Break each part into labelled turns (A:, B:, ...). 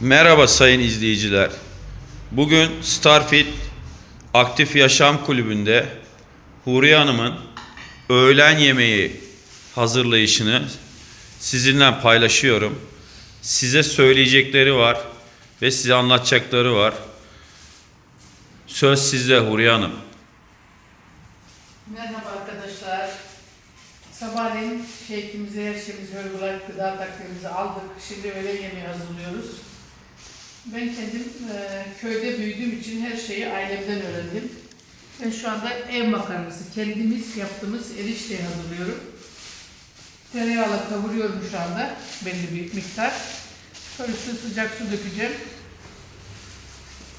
A: Merhaba sayın izleyiciler. Bugün Starfit Aktif Yaşam Kulübü'nde Huriye Hanım'ın öğlen yemeği hazırlayışını sizinle paylaşıyorum. Size söyleyecekleri var ve size anlatacakları var. Söz sizde Huriye Hanım.
B: Merhaba arkadaşlar. Sabahleyin şeklimizi, her şeyimizi, hırgılar, gıda takvimimizi aldık. Şimdi öğle yemeği hazırlıyoruz. Ben kendim e, köyde büyüdüğüm için her şeyi ailemden öğrendim. Ben şu anda ev makarnası, kendimiz yaptığımız erişteyi hazırlıyorum. Tereyağla kavuruyorum şu anda belli bir miktar. Sonra sıcak su dökeceğim.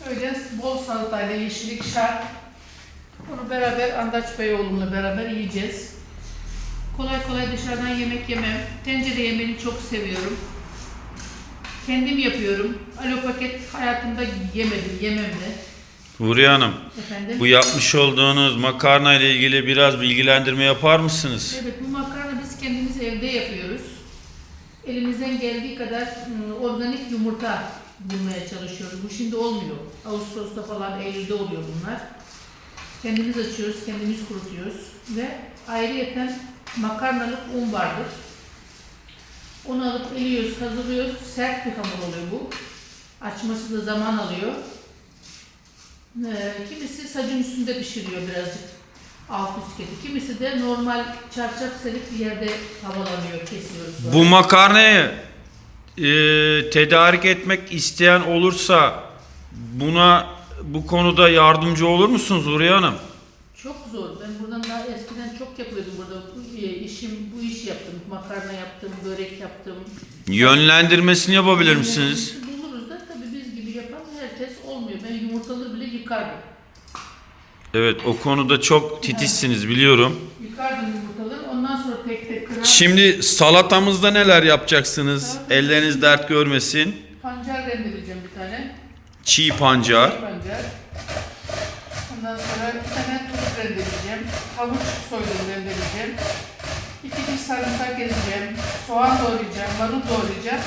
B: Öyle bol salatayla yeşillik şart. Bunu beraber Andaç Beyoğlu'nla beraber yiyeceğiz. Kolay kolay dışarıdan yemek yemem. Tencere yemeğini çok seviyorum. Kendim yapıyorum. Alo paket hayatımda yemedim, yemem de.
A: Huriye Hanım,
B: Efendim?
A: bu yapmış olduğunuz makarna ile ilgili biraz bilgilendirme yapar mısınız?
B: Evet, bu makarna biz kendimiz evde yapıyoruz. Elimizden geldiği kadar ım, organik yumurta bulmaya çalışıyoruz. Bu şimdi olmuyor. Ağustos'ta falan, Eylül'de oluyor bunlar. Kendimiz açıyoruz, kendimiz kurutuyoruz. Ve ayrıyeten makarnalık un vardır. Onu alıp eliyoruz, hazırlıyoruz. Sert bir hamur oluyor bu. Açması da zaman alıyor. Ee, kimisi sacın üstünde pişiriyor birazcık alt üst kedi. Kimisi de normal çarşaf serip bir yerde havalanıyor, kesiyoruz. sonra.
A: Bu makarnayı e, tedarik etmek isteyen olursa buna bu konuda yardımcı olur musunuz Huriye Hanım?
B: Çok zor. Ben buradan daha eskiden çok yapıyordum burada. Bu e, işim, bu işi yaptım. Makarna yaptım, börek yaptım.
A: Yönlendirmesini yapabilir misiniz?
B: Buluruz da tabii biz gibi yapan herkes olmuyor. Ben yumurtaları bile yıkardım.
A: Evet o konuda çok titizsiniz biliyorum.
B: Yıkardım yumurtaları. Ondan sonra tek tek kırar.
A: Şimdi salatamızda neler yapacaksınız? Elleriniz dert görmesin.
B: Pancar rendeleyeceğim bir tane.
A: Çiğ pancar.
B: Pancar. Ondan sonra bir tane tuz rendeleyeceğim. Havuç soydum rendeleyeceğim. İki diş sarımsak ezeceğim. Soğan doğrayacağım. Marul doğrayacağım.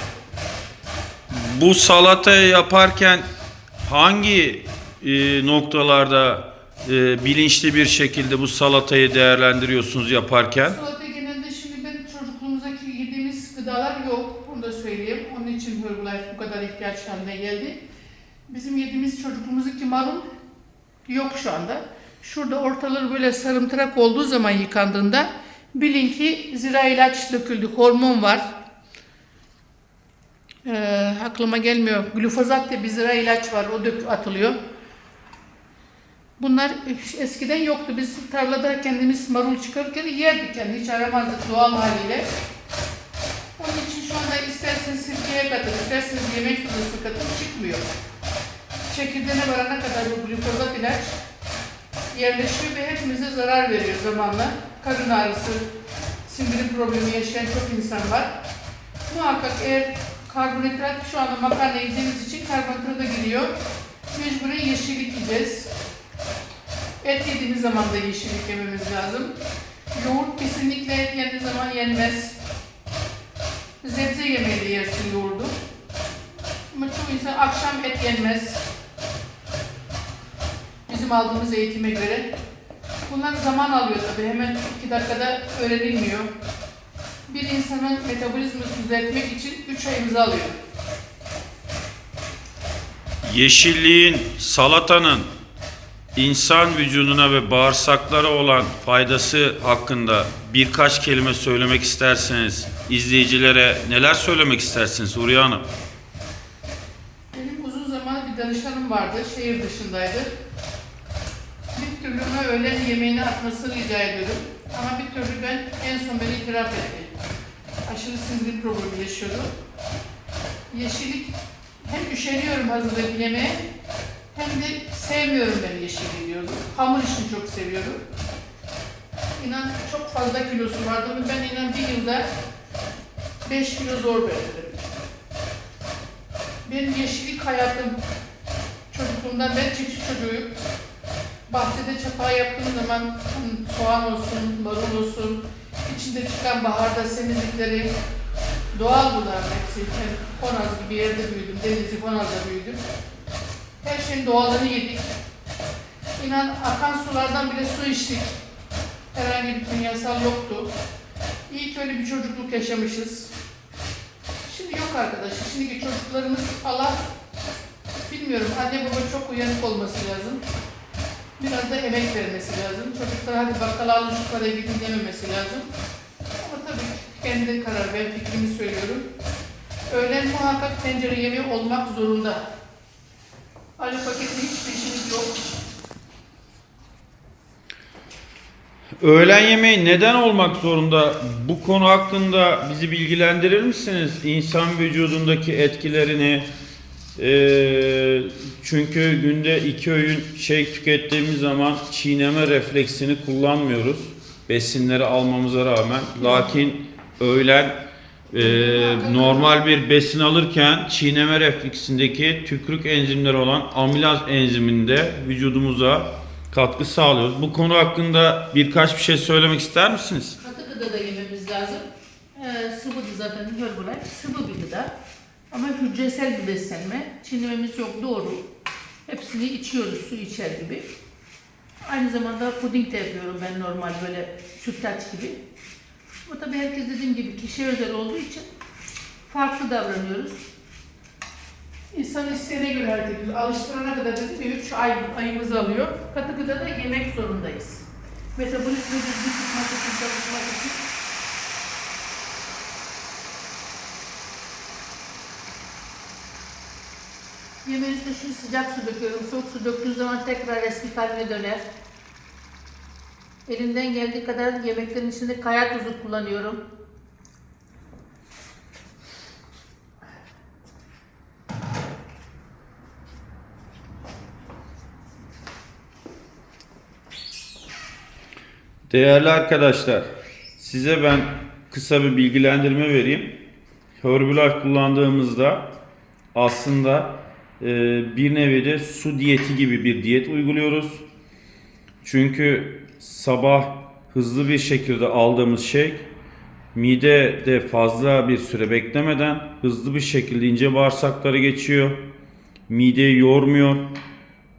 A: Bu salatayı yaparken hangi e, noktalarda e, bilinçli bir şekilde bu salatayı değerlendiriyorsunuz yaparken?
B: Salata genelde şimdi ben çocukluğumuzdaki yediğimiz gıdalar yok. Onu da söyleyeyim. Onun için Herbalife bu kadar ihtiyaç haline geldi. Bizim yediğimiz çocukluğumuzdaki marul yok şu anda. Şurada ortaları böyle sarımtırak olduğu zaman yıkandığında bilin ki zira ilaç döküldü, hormon var. Ee, aklıma gelmiyor. Glifozat diye bir zira ilaç var, o dök atılıyor. Bunlar eskiden yoktu. Biz tarlada kendimiz marul çıkarırken yerdik yani hiç aramazdık doğal haliyle. Onun için şu anda isterseniz sirkeye katın, isterseniz yemek sodası katın çıkmıyor. Çekirdeğine varana kadar bu glifozat ilaç yerleşiyor ve hepimize zarar veriyor zamanla. Karın ağrısı, sindirim problemi yaşayan çok insan var. Muhakkak eğer karbonhidrat şu anda makarna yediğimiz için karbonhidrata giriyor. Mecburen yeşillik yiyeceğiz. Et yediğimiz zaman da yeşillik yememiz lazım. Yoğurt kesinlikle et yendiği zaman yenmez. Sebze yemeği de yersin yoğurdu. Ama çoğu insan akşam et yenmez. Bizim aldığımız eğitime göre. Bunlar zaman alıyor tabii. Hemen iki dakikada öğrenilmiyor. Bir insanın metabolizmasını düzeltmek için 3 ayımızı alıyor.
A: Yeşilliğin, salatanın insan vücuduna ve bağırsaklara olan faydası hakkında birkaç kelime söylemek isterseniz izleyicilere neler söylemek istersiniz Huriye Hanım?
B: Benim uzun zaman bir danışanım vardı, şehir dışındaydı. Bir türlü ona öğlen yemeğini atmasını rica ediyordum. Ama bir türlü ben en son beni itiraf etti. Aşırı sindirim problemi yaşıyordu. Yeşillik hem üşeniyorum hazırlayıp yemeğe hem de sevmiyorum ben yeşilliği diyordu. Hamur işini çok seviyorum. İnan çok fazla kilosu vardı ama ben inan bir yılda 5 kilo zor verdim. Benim yeşillik hayatım çocukluğumdan ben çiftçi çocuğuyum. Bahçede çapağı yaptığım zaman soğan olsun, marul olsun, içinde çıkan baharda semizlikleri doğal bunlar hepsi. Ben Konaz gibi yerde büyüdüm. Denizli Konaz'da büyüdüm. Her şeyin doğalını yedik. İnan akan sulardan bile su içtik. Herhangi bir kimyasal yoktu. İyi ki öyle bir çocukluk yaşamışız. Şimdi yok arkadaşlar. Şimdiki çocuklarımız Allah bilmiyorum anne baba çok uyanık olması lazım. Biraz da emek vermesi lazım. Çocuklara hadi bakkala alın şu parayı gidin dememesi lazım. Ama tabii kendi karar ben fikrimi söylüyorum. Öğlen muhakkak tencere yemeği olmak zorunda. Ali paketle hiçbir işimiz yok.
A: Öğlen yemeği neden olmak zorunda? Bu konu hakkında bizi bilgilendirir misiniz? İnsan vücudundaki etkilerini, eee, çünkü günde iki öğün şey tükettiğimiz zaman çiğneme refleksini kullanmıyoruz. Besinleri almamıza rağmen. Lakin öğlen eee, normal bir besin alırken çiğneme refleksindeki tükrük enzimleri olan amilaz enziminde vücudumuza katkı sağlıyoruz. Bu konu hakkında birkaç bir şey söylemek ister misiniz?
B: Katı gıda da yememiz lazım. Ee, sıvı zaten Herbalife sıvı bir gıda. Ama hücresel bir beslenme. Çiğnememiz yok doğru. Hepsini içiyoruz su içer gibi. Aynı zamanda puding de yapıyorum ben normal böyle sütlaç gibi. Bu tabii herkes dediğim gibi kişiye özel olduğu için farklı davranıyoruz. İnsan isteğine göre hareket ediyoruz. Alıştırana kadar dedim ya 3 ay, ayımızı alıyor. Katı gıda da yemek zorundayız. Metabolizma düzgün tutmak için, çalışmak için. Yemeğin üstüne şimdi sıcak su döküyorum. Soğuk su döktüğün zaman tekrar eski haline döner. Elimden geldiği kadar yemeklerin içinde kaya tuzu kullanıyorum.
A: Değerli arkadaşlar, size ben kısa bir bilgilendirme vereyim. Herbalife kullandığımızda aslında bir nevi de su diyeti gibi bir diyet uyguluyoruz. Çünkü sabah hızlı bir şekilde aldığımız şey midede fazla bir süre beklemeden hızlı bir şekilde ince bağırsaklara geçiyor. Mideyi yormuyor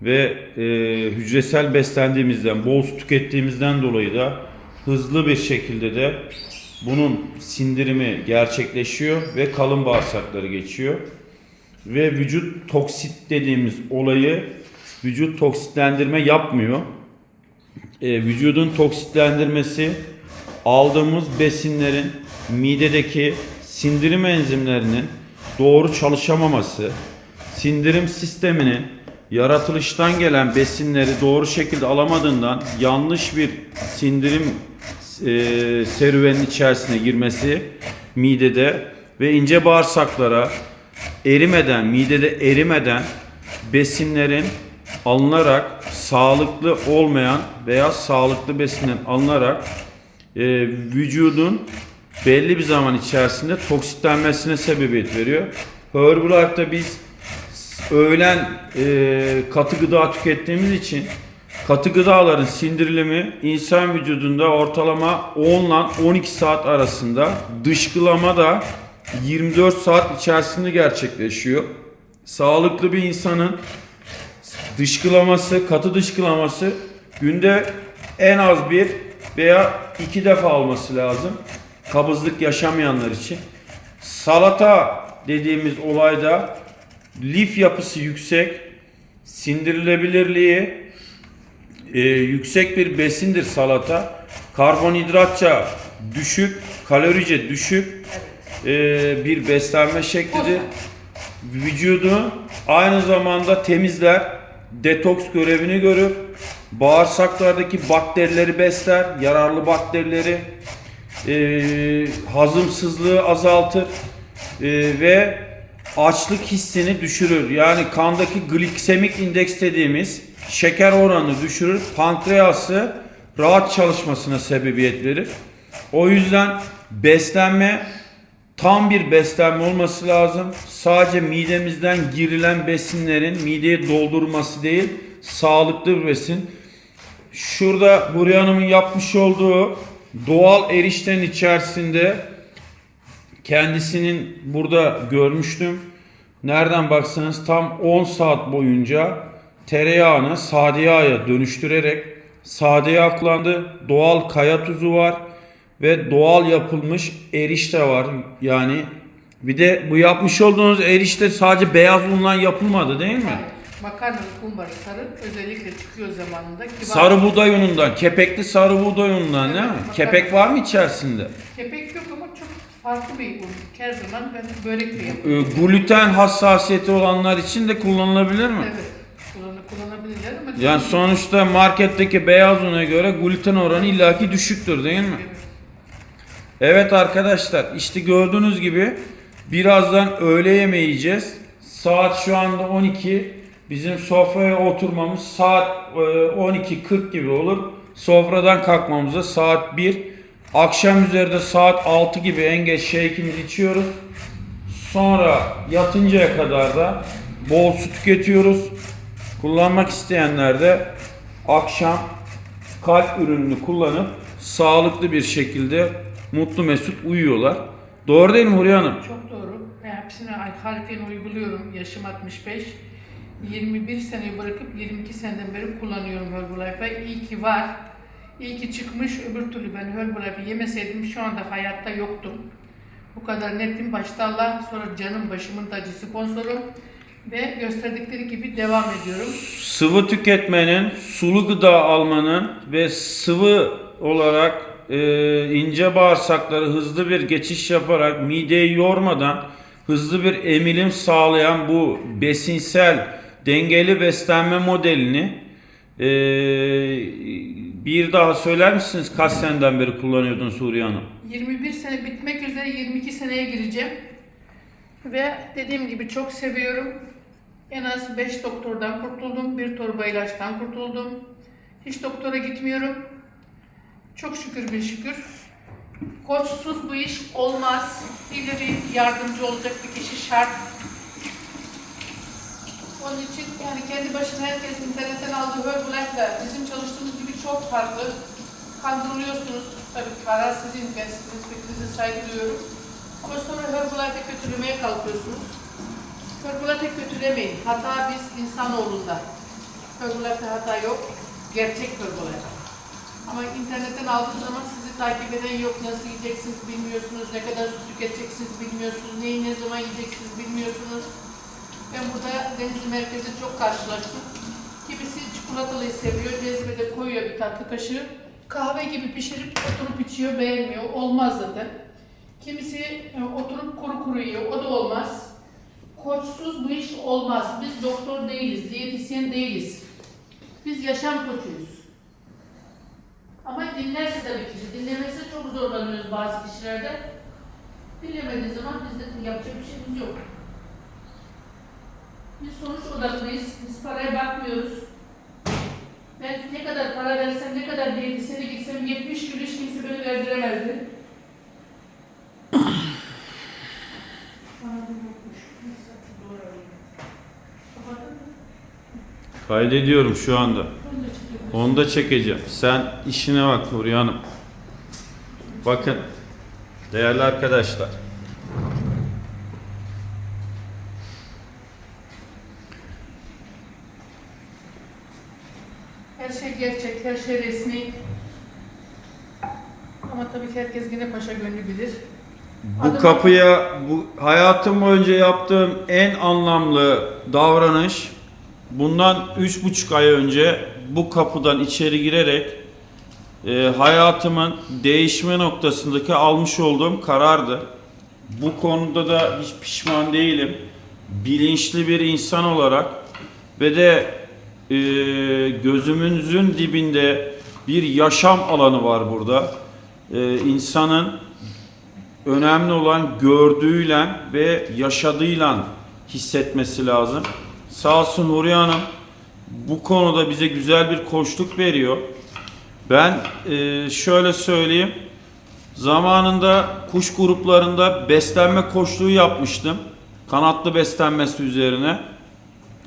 A: ve e, hücresel beslendiğimizden, bol su tükettiğimizden dolayı da hızlı bir şekilde de bunun sindirimi gerçekleşiyor ve kalın bağırsakları geçiyor. Ve vücut toksit dediğimiz olayı vücut toksitlendirme yapmıyor. E, vücudun toksitlendirmesi aldığımız besinlerin midedeki sindirim enzimlerinin doğru çalışamaması, sindirim sisteminin yaratılıştan gelen besinleri doğru şekilde alamadığından yanlış bir sindirim e, serüvenin içerisine girmesi midede ve ince bağırsaklara erimeden, midede erimeden besinlerin alınarak sağlıklı olmayan veya sağlıklı besinlerin alınarak e, vücudun belli bir zaman içerisinde toksitlenmesine sebebiyet veriyor. Herbalife'da biz öğlen e, katı gıda tükettiğimiz için katı gıdaların sindirilimi insan vücudunda ortalama 10 ile 12 saat arasında dışkılama da 24 saat içerisinde gerçekleşiyor. Sağlıklı bir insanın dışkılaması, katı dışkılaması günde en az bir veya iki defa alması lazım. Kabızlık yaşamayanlar için. Salata dediğimiz olayda lif yapısı yüksek, sindirilebilirliği e, yüksek bir besindir salata. Karbonhidratça düşük, kalorice düşük e, bir beslenme şeklidir. Vücudu aynı zamanda temizler, detoks görevini görür. Bağırsaklardaki bakterileri besler, yararlı bakterileri e, hazımsızlığı azaltır e, ve açlık hissini düşürür. Yani kandaki gliksemik indeks dediğimiz şeker oranını düşürür. Pankreası rahat çalışmasına sebebiyet verir. O yüzden beslenme tam bir beslenme olması lazım. Sadece midemizden girilen besinlerin mideyi doldurması değil, sağlıklı bir besin. Şurada Buraya Hanım'ın yapmış olduğu doğal eriştenin içerisinde kendisinin burada görmüştüm. Nereden baksanız tam 10 saat boyunca tereyağını sade yağa dönüştürerek sade yağ kullandı. Doğal kaya tuzu var ve doğal yapılmış erişte var. Yani bir de bu yapmış olduğunuz erişte sadece beyaz unla yapılmadı değil mi?
B: Hayır. Makarnalı kumbarı sarı özellikle çıkıyor zamanında. Kibar.
A: Sarı buğday unundan, kepekli sarı buğday unundan değil mi?
B: Evet,
A: Kepek var mı içerisinde?
B: Kepek yok ama çok farklı bir un. Her zaman ben börek de yapıyorum.
A: Ee, gluten hassasiyeti olanlar için de kullanılabilir mi?
B: Evet. Kullanı, kullanabilirler ama
A: Yani sonuçta marketteki beyaz una göre gluten oranı illaki düşüktür değil mi?
B: Evet.
A: Evet arkadaşlar işte gördüğünüz gibi birazdan öğle yemeği yiyeceğiz. Saat şu anda 12. Bizim sofraya oturmamız saat e, 12.40 gibi olur. Sofradan kalkmamıza saat 1. Akşam üzeri de saat 6 gibi en geç shake'imizi içiyoruz. Sonra yatıncaya kadar da bol su tüketiyoruz. Kullanmak isteyenler de akşam kalp ürününü kullanıp sağlıklı bir şekilde mutlu mesut uyuyorlar. Doğru değil mi Huriye Hanım?
B: Çok doğru. Ben hepsini harfiyen uyguluyorum. Yaşım 65. 21 seneyi bırakıp 22 seneden beri kullanıyorum Herbalife'ı. İyi ki var. İyi ki çıkmış. Öbür türlü ben Herbalife'ı yemeseydim şu anda hayatta yoktum. Bu kadar netim. Başta Allah sonra canım başımın tacı sponsorum. Ve gösterdikleri gibi devam ediyorum.
A: Sıvı tüketmenin, sulu gıda almanın ve sıvı olarak e, ince bağırsakları hızlı bir geçiş yaparak mideyi yormadan hızlı bir emilim sağlayan bu besinsel dengeli beslenme modelini e, bir daha söyler misiniz kaç seneden beri kullanıyordun Suriye Hanım?
B: 21 sene bitmek üzere 22 seneye gireceğim. Ve dediğim gibi çok seviyorum. En az 5 doktordan kurtuldum. Bir torba ilaçtan kurtuldum. Hiç doktora gitmiyorum. Çok şükür bir şükür. Koçsuz bu iş olmaz. Bir bir yardımcı olacak bir kişi şart. Onun için yani kendi başına herkes internetten aldığı Herbalife'la bizim çalıştığımız gibi çok farklı. Kandırılıyorsunuz. Tabii karar sizin, ben sizin fikrinize saygı duyuyorum. Ama sonra Herbalife'e kötülemeye kalkıyorsunuz. Herbalife'e kötülemeyin. Hata biz insanoğlunda. Herbalife'de hata yok. Gerçek Herbalife. Ama internetten aldığınız zaman sizi takip eden yok. Nasıl yiyeceksiniz bilmiyorsunuz. Ne kadar su tüketeceksiniz bilmiyorsunuz. Neyi ne zaman yiyeceksiniz bilmiyorsunuz. Ben burada Denizli merkezde çok karşılaştım. Kimisi çikolatalıyı seviyor, cezvede koyuyor bir tatlı kaşığı. Kahve gibi pişirip oturup içiyor, beğenmiyor. Olmaz zaten. Kimisi e, oturup kuru kuru yiyor, o da olmaz. Koçsuz bu iş olmaz. Biz doktor değiliz, diyetisyen değiliz. Biz yaşam koçuyuz. Ama dinlerse tabii kişi, dinlemezse çok zorlanıyoruz bazı kişilerde. Dinlemediği zaman bizde yapacak bir şeyimiz yok. Biz sonuç odaklıyız. Biz paraya bakmıyoruz. Ben ne kadar para versem, ne kadar diyetisyene gitsem 70 kilo hiç kimse beni verdiremezdi.
A: Kaydediyorum şu anda.
B: Onu da
A: çekeceğim. Sen işine bak Nuriye Hanım. Bakın değerli arkadaşlar.
B: Her şey gerçek, her şey resmi. Ama tabii ki herkes yine paşa gönlü bilir.
A: Bu
B: Adım-
A: kapıya bu hayatım boyunca yaptığım en anlamlı davranış bundan üç buçuk ay önce bu kapıdan içeri girerek e, hayatımın değişme noktasındaki almış olduğum karardı. Bu konuda da hiç pişman değilim. Bilinçli bir insan olarak ve de e, gözümüzün dibinde bir yaşam alanı var burada. E, insanın önemli olan gördüğüyle ve yaşadığıyla hissetmesi lazım. Sağ olsun Nuriye Hanım bu konuda bize güzel bir koçluk veriyor. Ben e, şöyle söyleyeyim. Zamanında kuş gruplarında beslenme koçluğu yapmıştım. Kanatlı beslenmesi üzerine.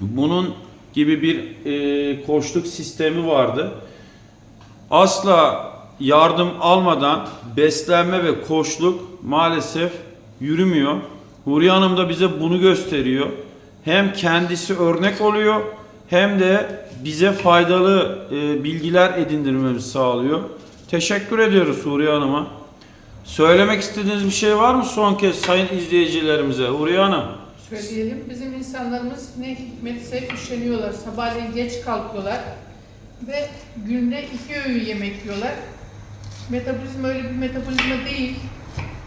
A: Bunun gibi bir e, koçluk sistemi vardı asla yardım almadan beslenme ve koçluk maalesef yürümüyor. Huriye Hanım da bize bunu gösteriyor. Hem kendisi örnek oluyor hem de bize faydalı e, bilgiler edindirmemizi sağlıyor. Teşekkür ediyoruz Huriye Hanım'a. Söylemek istediğiniz bir şey var mı son kez sayın izleyicilerimize? Huriye Hanım.
B: Söyleyelim. Bizim insanlarımız ne hikmetse üşeniyorlar. Sabahleyin geç kalkıyorlar. Ve günde iki öğün yemek yiyorlar. Metabolizma öyle bir metabolizma değil.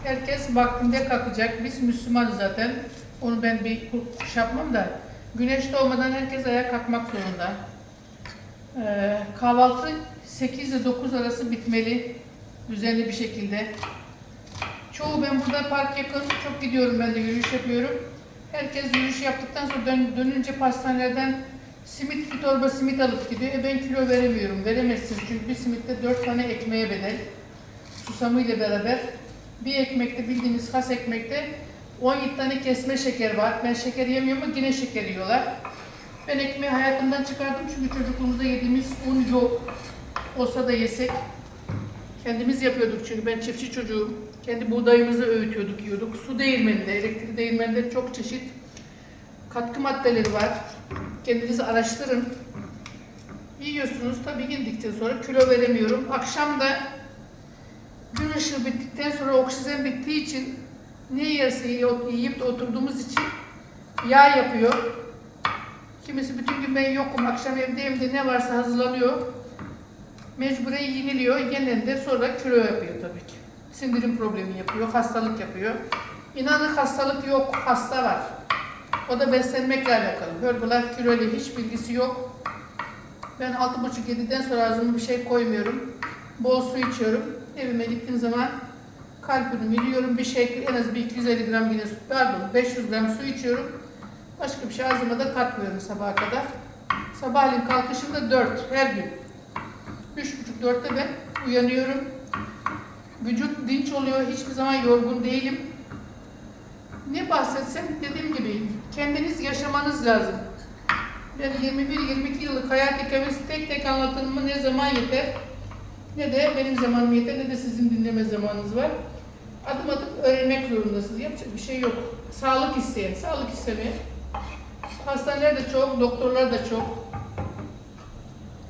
B: Herkes vaktinde kalkacak. Biz Müslümanız zaten. Onu ben bir kuş yapmam da. Güneş doğmadan herkes ayağa kalkmak zorunda. Ee, kahvaltı 8 ile 9 arası bitmeli. Düzenli bir şekilde. Çoğu ben burada park yakın. Çok gidiyorum ben de yürüyüş yapıyorum. Herkes yürüyüş yaptıktan sonra dön, dönünce pastanelerden simit, bir torba simit alıp gidiyor. E ben kilo veremiyorum. Veremezsin çünkü bir simitte 4 tane ekmeğe bedel. Susamı ile beraber. Bir ekmekte bildiğiniz has ekmekte 17 tane kesme şeker var. Ben şeker yemiyorum ama yine şeker yiyorlar. Ben ekmeği hayatımdan çıkardım çünkü çocukluğumuzda yediğimiz un yok. Olsa da yesek. Kendimiz yapıyorduk çünkü ben çiftçi çocuğum. Kendi buğdayımızı öğütüyorduk, yiyorduk. Su değirmeninde, elektrik değirmeninde çok çeşit katkı maddeleri var. Kendiniz araştırın. Yiyorsunuz tabii yedikten sonra kilo veremiyorum. Akşam da gün ışığı bittikten sonra oksijen bittiği için ne yerse yiyip de oturduğumuz için yağ yapıyor. Kimisi bütün gün ben yokum, akşam evdeyim de ne varsa hazırlanıyor. Mecburen yeniliyor, yenen de sonra kilo yapıyor tabii ki. Sindirim problemi yapıyor, hastalık yapıyor. İnanın hastalık yok, hasta var. O da beslenmekle alakalı. Herbalife kilo ile hiç bilgisi yok. Ben 6.30-7'den sonra ağzıma bir şey koymuyorum. Bol su içiyorum. Evime gittiğim zaman kalp ürünü yiyorum. Bir şey en az bir 250 gram yine su, pardon 500 gram su içiyorum. Başka bir şey ağzıma da katmıyorum sabaha kadar. Sabahleyin kalkışımda 4 her gün. Üç buçuk dörtte ben uyanıyorum. Vücut dinç oluyor. Hiçbir zaman yorgun değilim. Ne bahsetsem dediğim gibi kendiniz yaşamanız lazım. Ben 21-22 yıllık hayat hikayesi tek tek anlatımı ne zaman yeter ne de benim zamanım yeter ne de sizin dinleme zamanınız var. Adım adım öğrenmek zorundasınız. Yapacak bir şey yok. Sağlık isteyen, sağlık istemeyen. Hastaneler de çok, doktorlar da çok.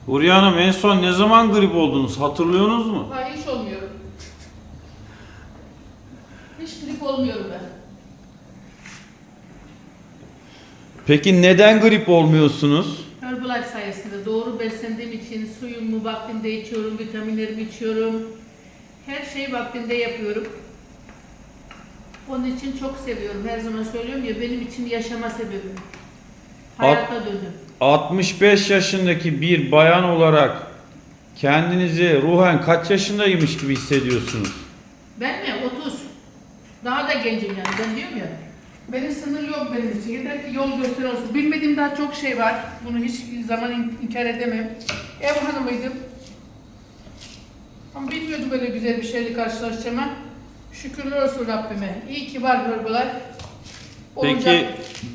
A: Huriye Hanım en son ne zaman grip oldunuz hatırlıyorsunuz mu?
B: Ha hiç olmuyorum. Hiç grip olmuyorum ben.
A: Peki neden grip olmuyorsunuz?
B: Herbalife sayesinde doğru beslendiğim için suyumu vaktinde içiyorum, vitaminlerimi içiyorum. Her şeyi vaktinde yapıyorum. Onun için çok seviyorum. Her zaman söylüyorum ya benim için yaşama sebebim. Hayata döndüm.
A: 65 yaşındaki bir bayan olarak kendinizi ruhen kaç yaşındaymış gibi hissediyorsunuz?
B: Ben mi? 30. Daha da gencim yani. Ben diyorum ya. Benim sınır yok benim için. Yeter ki yol gösteren olsun. Bilmediğim daha çok şey var. Bunu hiçbir zaman in- inkar edemem. Ev hanımıydım. Ama bilmiyordum böyle güzel bir şeyle karşılaşacağımı. Şükürler olsun Rabbime. İyi ki var. Olacak.
A: Peki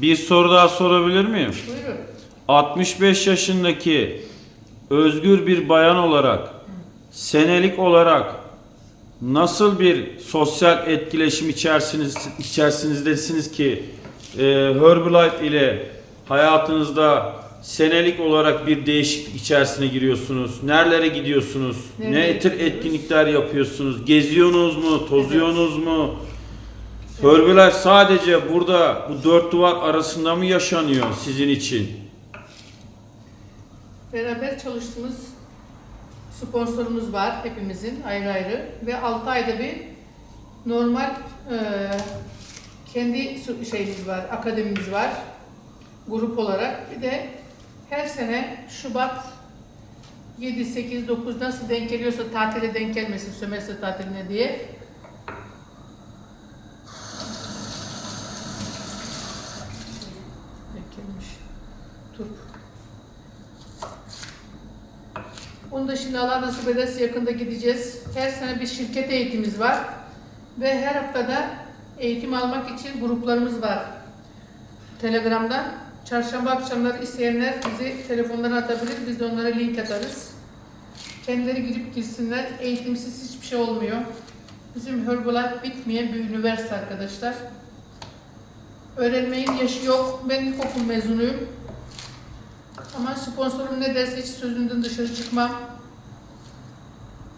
A: bir soru daha sorabilir miyim?
B: Buyurun.
A: 65 yaşındaki özgür bir bayan olarak senelik olarak nasıl bir sosyal etkileşim içerisiniz, içerisinizdesiniz ki e, Herbalife ile hayatınızda senelik olarak bir değişiklik içerisine giriyorsunuz? Nerelere gidiyorsunuz?
B: Nereye
A: ne tür
B: gidiyoruz?
A: etkinlikler yapıyorsunuz? Geziyorsunuz mu? Tozuyorsunuz mu? Herbalife sadece burada bu dört duvar arasında mı yaşanıyor sizin için?
B: Beraber çalıştığımız sponsorumuz var hepimizin ayrı ayrı ve 6 ayda bir normal e, kendi şeyimiz var, akademimiz var grup olarak. Bir de her sene Şubat 7, 8, 9 nasıl denk geliyorsa tatile denk gelmesin sömestr tatiline diye denk gelmiş. Turp. Onu da şimdi Allah nasip ederse yakında gideceğiz. Her sene bir şirket eğitimimiz var. Ve her haftada eğitim almak için gruplarımız var. Telegram'dan. Çarşamba akşamları isteyenler bizi telefondan atabilir. Biz de onlara link atarız. Kendileri girip girsinler. Eğitimsiz hiçbir şey olmuyor. Bizim Herbalife bitmeyen bir üniversite arkadaşlar. Öğrenmeyin yaşı yok. Ben ilkokul mezunuyum. Ama sponsorum ne derse hiç sözünden dışarı çıkmam.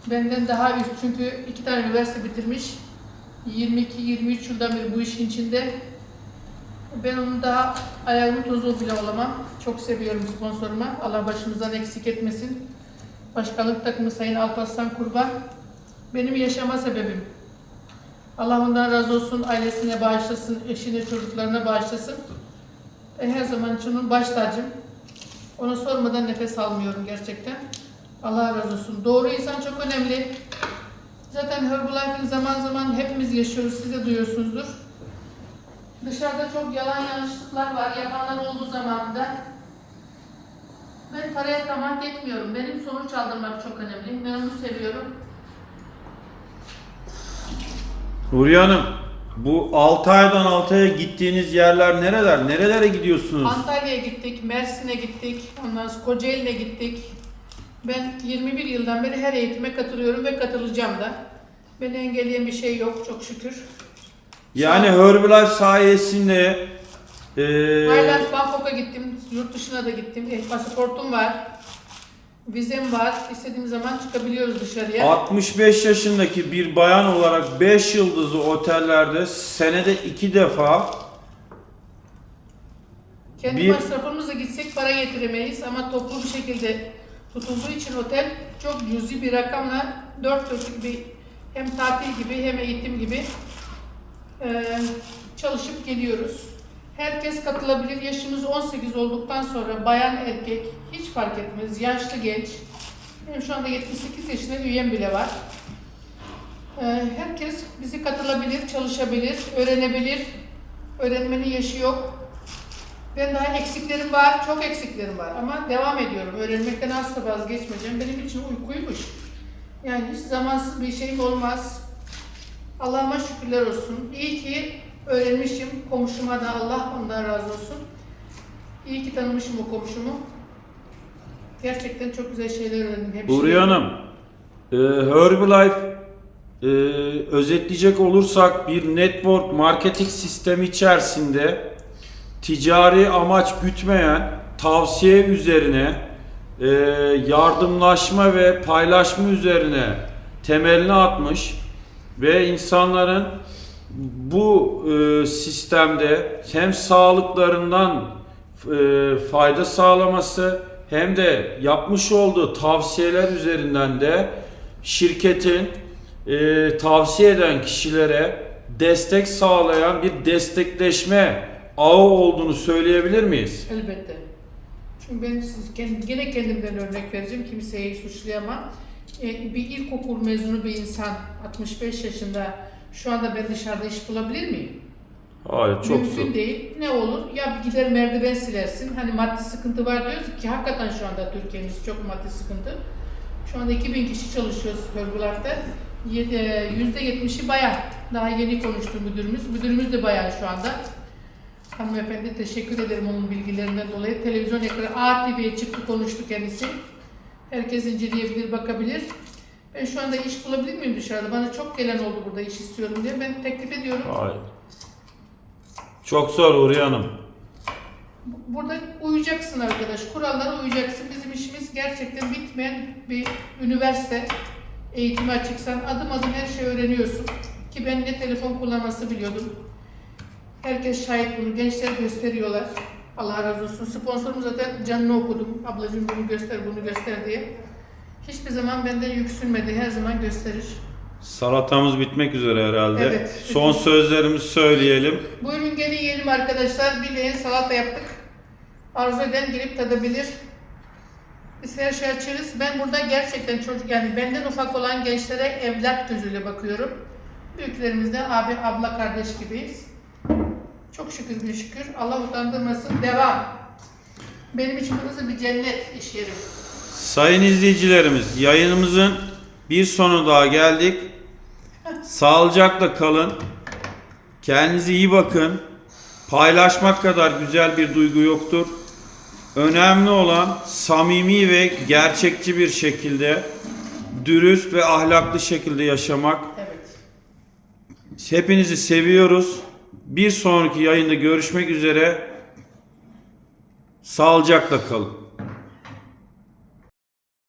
B: Benden daha üst çünkü iki tane üniversite bitirmiş. 22-23 yıldan beri bu işin içinde. Ben onun daha ayağımın tozu bile olamam. Çok seviyorum sponsoruma. Allah başımızdan eksik etmesin. Başkanlık takımı Sayın Alparslan Kurban. Benim yaşama sebebim. Allah ondan razı olsun, ailesine bağışlasın, eşine, çocuklarına bağışlasın. Ben her zaman için onun baş tacım. Ona sormadan nefes almıyorum gerçekten. Allah razı olsun. Doğru insan çok önemli. Zaten Herbalife'in zaman zaman hepimiz yaşıyoruz, siz de duyuyorsunuzdur. Dışarıda çok yalan yanlışlıklar var, yapanlar olduğu zamanında. Ben paraya tamah etmiyorum. Benim sonuç aldırmak çok önemli. Ben onu seviyorum.
A: Huriye Hanım, bu 6 aydan 6 aya gittiğiniz yerler nereler? Nerelere gidiyorsunuz?
B: Antalya'ya gittik, Mersin'e gittik, ondan sonra Kocaeli'ne gittik. Ben 21 yıldan beri her eğitime katılıyorum ve katılacağım da. Beni engelleyen bir şey yok çok şükür.
A: Yani Herbalife sayesinde e,
B: Tayland, Bangkok'a gittim, yurt dışına da gittim. E, pasaportum var, vizem var. İstediğim zaman çıkabiliyoruz dışarıya.
A: 65 yaşındaki bir bayan olarak 5 yıldızlı otellerde senede 2 defa
B: Kendi
A: bir-
B: masrafımızla gitsek para getiremeyiz ama toplu bir şekilde tutulduğu için otel çok cüzi bir rakamla dört dörtlük gibi hem tatil gibi hem eğitim gibi çalışıp geliyoruz. Herkes katılabilir. Yaşımız 18 olduktan sonra bayan erkek hiç fark etmez. Yaşlı genç. Benim şu anda 78 yaşında üyem bile var. Eee, herkes bizi katılabilir, çalışabilir, öğrenebilir. Öğrenmenin yaşı yok. Ben daha eksiklerim var, çok eksiklerim var ama devam ediyorum. Öğrenmekten asla vazgeçmeyeceğim. Benim için uykuymuş. Yani hiç zamansız bir şeyim olmaz. Allah'ıma şükürler olsun. İyi ki öğrenmişim. Komşuma da Allah ondan razı olsun. İyi ki tanımışım o komşumu. Gerçekten çok güzel şeyler öğrendim. Hemşire.
A: Huriye Hanım, e, Herbalife e, özetleyecek olursak bir network marketing sistemi içerisinde ticari amaç gütmeyen tavsiye üzerine e, yardımlaşma ve paylaşma üzerine temelini atmış ve insanların bu e, sistemde hem sağlıklarından e, fayda sağlaması hem de yapmış olduğu tavsiyeler üzerinden de şirketin e, tavsiye eden kişilere destek sağlayan bir destekleşme ağı olduğunu söyleyebilir miyiz?
B: Elbette. Çünkü ben siz, gene kendimden örnek vereceğim. Kimseyi suçlayamam. Ee, bir ilkokul mezunu bir insan 65 yaşında şu anda ben dışarıda iş bulabilir miyim?
A: Hayır çok
B: Mümkün
A: zor.
B: değil. Ne olur? Ya gider merdiven silersin. Hani maddi sıkıntı var diyoruz ki hakikaten şu anda Türkiye'miz çok maddi sıkıntı. Şu anda 2000 kişi çalışıyoruz Herbalife'de. %70'i bayan. Daha yeni konuştu müdürümüz. Müdürümüz de bayan şu anda. Hanımefendi teşekkür ederim onun bilgilerinden dolayı. Televizyon ekranı ATV'ye çıktı konuştu kendisi. Herkes inceleyebilir, bakabilir. Ben şu anda iş bulabilir miyim dışarıda? Bana çok gelen oldu burada iş istiyorum diye. Ben teklif ediyorum.
A: Hayır. Çok zor Huriye Hanım.
B: Burada uyacaksın arkadaş. Kurallara uyacaksın. Bizim işimiz gerçekten bitmeyen bir üniversite. Eğitimi açıksan adım adım her şeyi öğreniyorsun. Ki ben ne telefon kullanması biliyordum. Herkes şahit bunu. Gençler gösteriyorlar. Allah razı olsun. Sponsorum zaten canını okudum. Ablacığım bunu göster, bunu göster diye. Hiçbir zaman benden yüksünmedi. Her zaman gösterir.
A: Salatamız bitmek üzere herhalde.
B: Evet.
A: Son sözlerimizi söyleyelim.
B: Buyurun gelin yiyelim arkadaşlar. Bir leğen salata yaptık. Arzu eden gelip tadabilir. Biz her şey açarız. Ben burada gerçekten çocuk yani benden ufak olan gençlere evlat gözüyle bakıyorum. Büyüklerimizde abi, abla, kardeş gibiyiz. Çok şükür bir şükür. Allah utandırmasın. Devam. Benim için burası bir cennet iş yeri.
A: Sayın izleyicilerimiz yayınımızın bir sonu daha geldik. Sağlıcakla kalın. Kendinize iyi bakın. Paylaşmak kadar güzel bir duygu yoktur. Önemli olan samimi ve gerçekçi bir şekilde dürüst ve ahlaklı şekilde yaşamak.
B: Evet.
A: Hepinizi seviyoruz. Bir sonraki yayında görüşmek üzere. Sağlıcakla kalın.